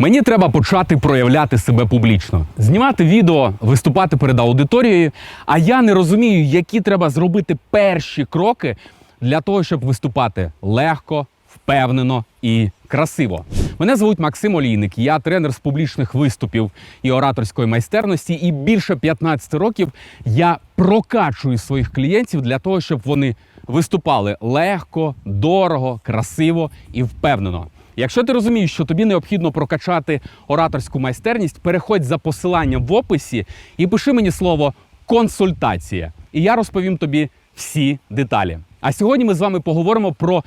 Мені треба почати проявляти себе публічно, знімати відео, виступати перед аудиторією. А я не розумію, які треба зробити перші кроки для того, щоб виступати легко, впевнено і красиво. Мене звуть Максим Олійник. Я тренер з публічних виступів і ораторської майстерності. І більше 15 років я прокачую своїх клієнтів для того, щоб вони виступали легко, дорого, красиво і впевнено. Якщо ти розумієш, що тобі необхідно прокачати ораторську майстерність, переходь за посиланням в описі і пиши мені слово консультація. І я розповім тобі всі деталі. А сьогодні ми з вами поговоримо про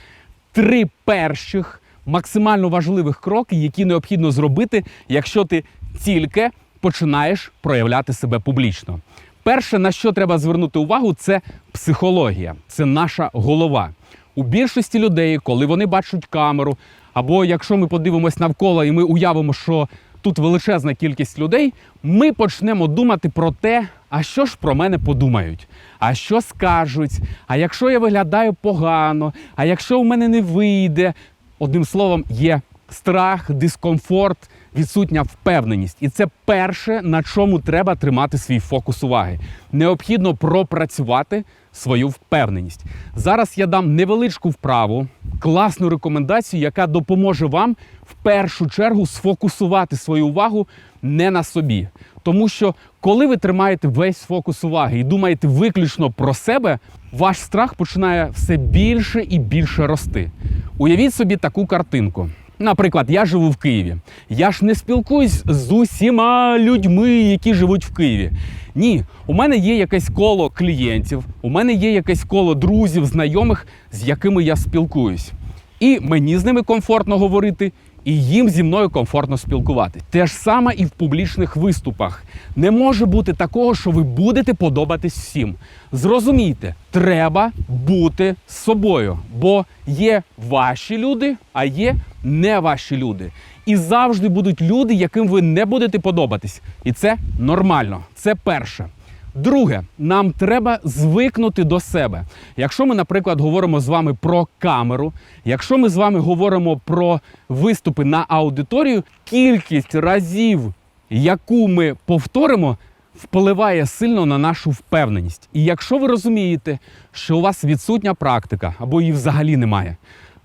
три перших максимально важливих кроки, які необхідно зробити, якщо ти тільки починаєш проявляти себе публічно. Перше, на що треба звернути увагу, це психологія, це наша голова. У більшості людей, коли вони бачать камеру, або якщо ми подивимось навколо і ми уявимо, що тут величезна кількість людей, ми почнемо думати про те, а що ж про мене подумають, а що скажуть, а якщо я виглядаю погано, а якщо у мене не вийде. Одним словом, є страх, дискомфорт, відсутня впевненість. І це перше, на чому треба тримати свій фокус уваги. Необхідно пропрацювати свою впевненість. Зараз я дам невеличку вправу, класну рекомендацію, яка допоможе вам в першу чергу сфокусувати свою увагу не на собі. Тому що коли ви тримаєте весь фокус уваги і думаєте виключно про себе, ваш страх починає все більше і більше рости. Уявіть собі таку картинку. Наприклад, я живу в Києві. Я ж не спілкуюсь з усіма людьми, які живуть в Києві. Ні, у мене є якесь коло клієнтів, у мене є якесь коло друзів, знайомих, з якими я спілкуюсь. І мені з ними комфортно говорити, і їм зі мною комфортно спілкувати. Те ж саме і в публічних виступах. Не може бути такого, що ви будете подобатись всім. Зрозумійте, треба бути собою, бо є ваші люди, а є не ваші люди. І завжди будуть люди, яким ви не будете подобатись. І це нормально. Це перше. Друге, нам треба звикнути до себе. Якщо ми, наприклад, говоримо з вами про камеру, якщо ми з вами говоримо про виступи на аудиторію, кількість разів, яку ми повторимо, впливає сильно на нашу впевненість. І якщо ви розумієте, що у вас відсутня практика або її взагалі немає,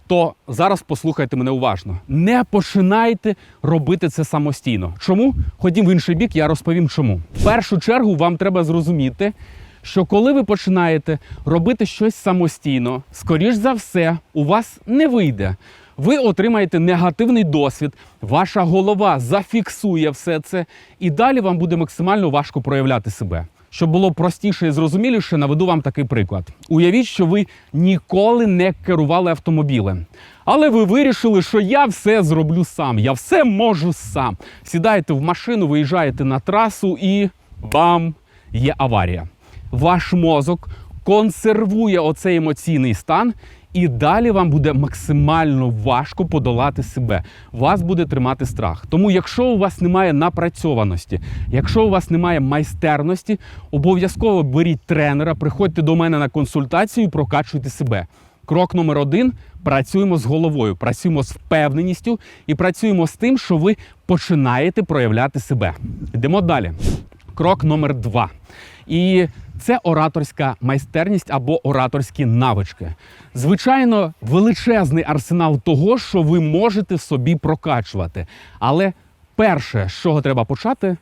то зараз послухайте мене уважно. Не починайте робити це самостійно. Чому? Ходім в інший бік, я розповім чому. В першу чергу вам треба зрозуміти, що коли ви починаєте робити щось самостійно, скоріш за все, у вас не вийде. Ви отримаєте негативний досвід, ваша голова зафіксує все це, і далі вам буде максимально важко проявляти себе. Щоб було простіше і зрозуміліше, наведу вам такий приклад. Уявіть, що ви ніколи не керували автомобілем. Але ви вирішили, що я все зроблю сам, я все можу сам. Сідаєте в машину, виїжджаєте на трасу і бам! Є аварія. Ваш мозок консервує оцей емоційний стан, і далі вам буде максимально важко подолати себе. Вас буде тримати страх. Тому, якщо у вас немає напрацьованості, якщо у вас немає майстерності, обов'язково беріть тренера, приходьте до мене на консультацію, прокачуйте себе. Крок номер один: працюємо з головою, працюємо з впевненістю і працюємо з тим, що ви починаєте проявляти себе. Йдемо далі. Крок номер два. І це ораторська майстерність або ораторські навички. Звичайно, величезний арсенал того, що ви можете в собі прокачувати. Але перше, з чого треба почати,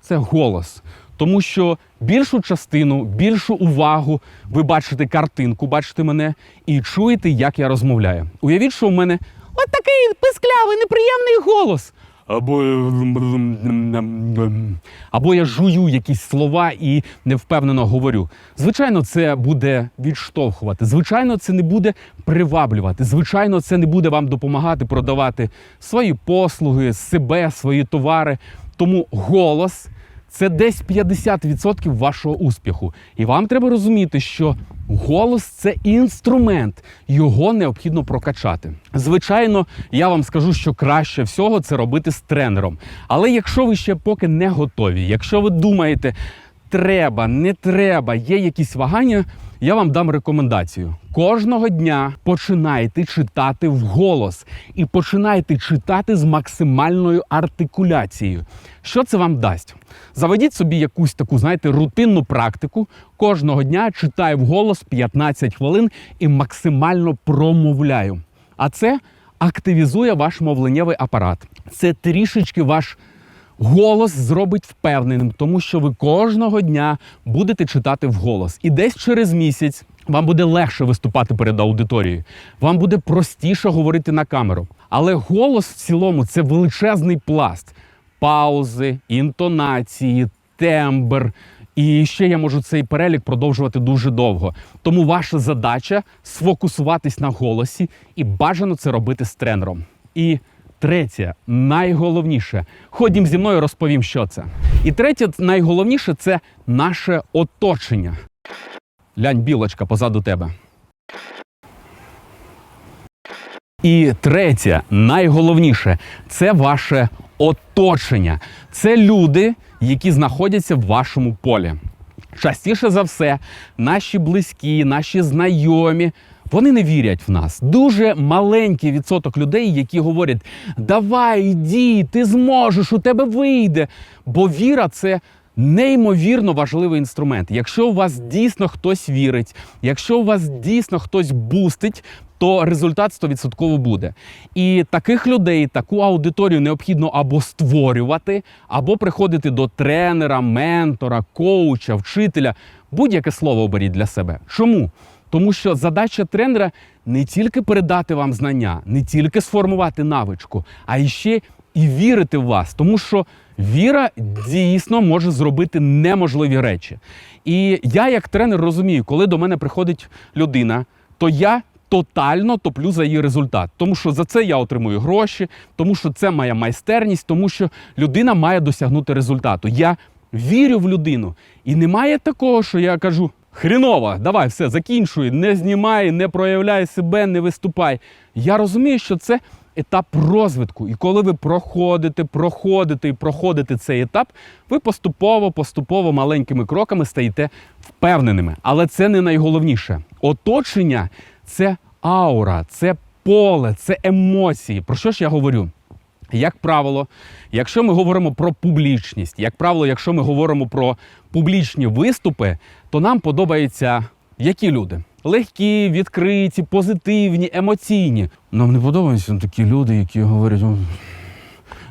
це голос. Тому що більшу частину, більшу увагу ви бачите картинку, бачите мене і чуєте, як я розмовляю. Уявіть, що у мене от такий писклявий, неприємний голос. Або, або я жую якісь слова і невпевнено говорю. Звичайно, це буде відштовхувати. Звичайно, це не буде приваблювати. Звичайно, це не буде вам допомагати продавати свої послуги, себе, свої товари. Тому голос це десь 50% вашого успіху. І вам треба розуміти, що голос це інструмент, його необхідно прокачати. Звичайно, я вам скажу, що краще всього це робити з тренером. Але якщо ви ще поки не готові, якщо ви думаєте, треба, не треба, є якісь вагання. я вам дам рекомендацію. Кожного дня починайте читати вголос і починайте читати з максимальною артикуляцією. Що це вам дасть? Заведіть собі якусь таку, знаєте, рутинну практику. Кожного дня читаю вголос 15 хвилин і максимально промовляю. А це активізує ваш мовленнєвий апарат. Це трішечки ваш голос зробить впевненим, тому що ви кожного дня будете читати вголос. І десь через місяць вам буде легше виступати перед аудиторією. Вам буде простіше говорити на камеру. Але голос в цілому це величезний пласт паузи, інтонації, тембр. І ще я можу цей перелік продовжувати дуже довго. Тому ваша задача сфокусуватись на голосі і бажано це робити з тренером. І третє, найголовніше, ходім зі мною, розповім, що це. І третє, найголовніше це наше оточення. Лянь, білочка позаду тебе. І третє, найголовніше, це ваше оточення. Це люди, які знаходяться в вашому полі. Частіше за все, наші близькі, наші знайомі. Вони не вірять в нас. Дуже маленький відсоток людей, які говорять: давай, йди, ти зможеш, у тебе вийде. Бо віра це неймовірно важливий інструмент. Якщо у вас дійсно хтось вірить, якщо у вас дійсно хтось бустить, то результат 100% буде. І таких людей, таку аудиторію необхідно або створювати, або приходити до тренера, ментора, коуча, вчителя. Будь-яке слово оберіть для себе. Чому? Тому що задача тренера не тільки передати вам знання, не тільки сформувати навичку, а іще і вірити в вас, тому що віра дійсно може зробити неможливі речі. І я, як тренер, розумію, коли до мене приходить людина, то я тотально топлю за її результат, тому що за це я отримую гроші, тому що це моя майстерність, тому що людина має досягнути результату. Я вірю в людину, і немає такого, що я кажу. Хріново, давай все, закінчуй, не знімай, не проявляй себе, не виступай. Я розумію, що це етап розвитку. І коли ви проходите, проходите і проходите цей етап, ви поступово, поступово маленькими кроками стаєте впевненими. Але це не найголовніше. Оточення це аура, це поле, це емоції. Про що ж я говорю? Як правило, якщо ми говоримо про публічність, як правило, якщо ми говоримо про публічні виступи, то нам подобаються які люди? Легкі, відкриті, позитивні, емоційні. Нам не подобаються такі люди, які говорять.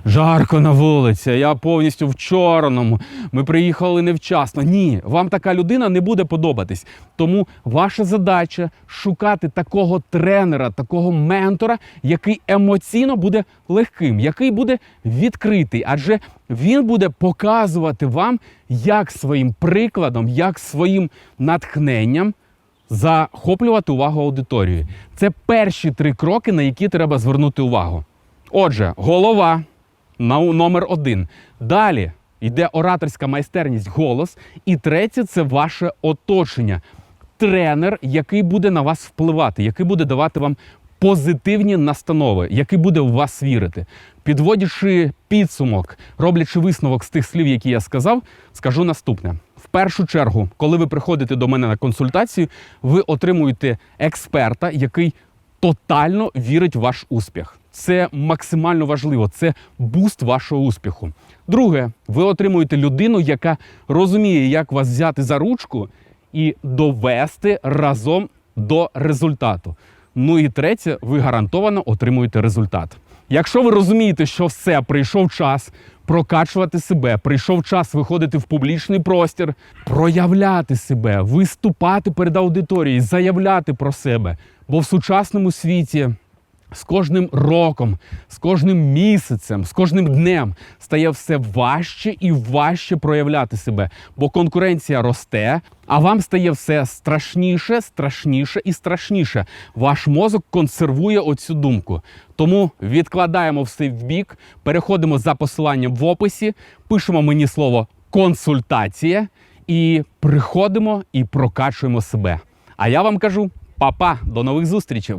«О, Жарко на вулиці, я повністю в чорному. Ми приїхали невчасно. Ні, вам така людина не буде подобатись. Тому ваша задача шукати такого тренера, такого ментора, який емоційно буде легким, який буде відкритий, адже він буде показувати вам, як своїм прикладом, як своїм натхненням захоплювати увагу аудиторії. Це перші три кроки, на які треба звернути увагу. Отже, голова номер один. Далі йде ораторська майстерність, голос. І третє це ваше оточення. Тренер, який буде на вас впливати, який буде давати вам позитивні настанови, який буде в вас вірити. Підводячи підсумок, роблячи висновок з тих слів, які я сказав, скажу наступне. В першу чергу, коли ви приходите до мене на консультацію, ви отримуєте експерта, який тотально вірить в ваш успіх. Це максимально важливо, це буст вашого успіху. Друге, ви отримуєте людину, яка розуміє, як вас взяти за ручку і довести разом до результату. Ну і третє, ви гарантовано отримуєте результат. Якщо ви розумієте, що все прийшов час прокачувати себе, прийшов час виходити в публічний простір, проявляти себе, виступати перед аудиторією, заявляти про себе. Бо в сучасному світі з кожним роком, з кожним місяцем, з кожним днем стає все важче і важче проявляти себе, бо конкуренція росте, а вам стає все страшніше, страшніше і страшніше. Ваш мозок консервує оцю думку. Тому відкладаємо все в бік, переходимо за посиланням в описі, пишемо мені слово консультація і приходимо і прокачуємо себе. А я вам кажу, па-па, до нових зустрічей!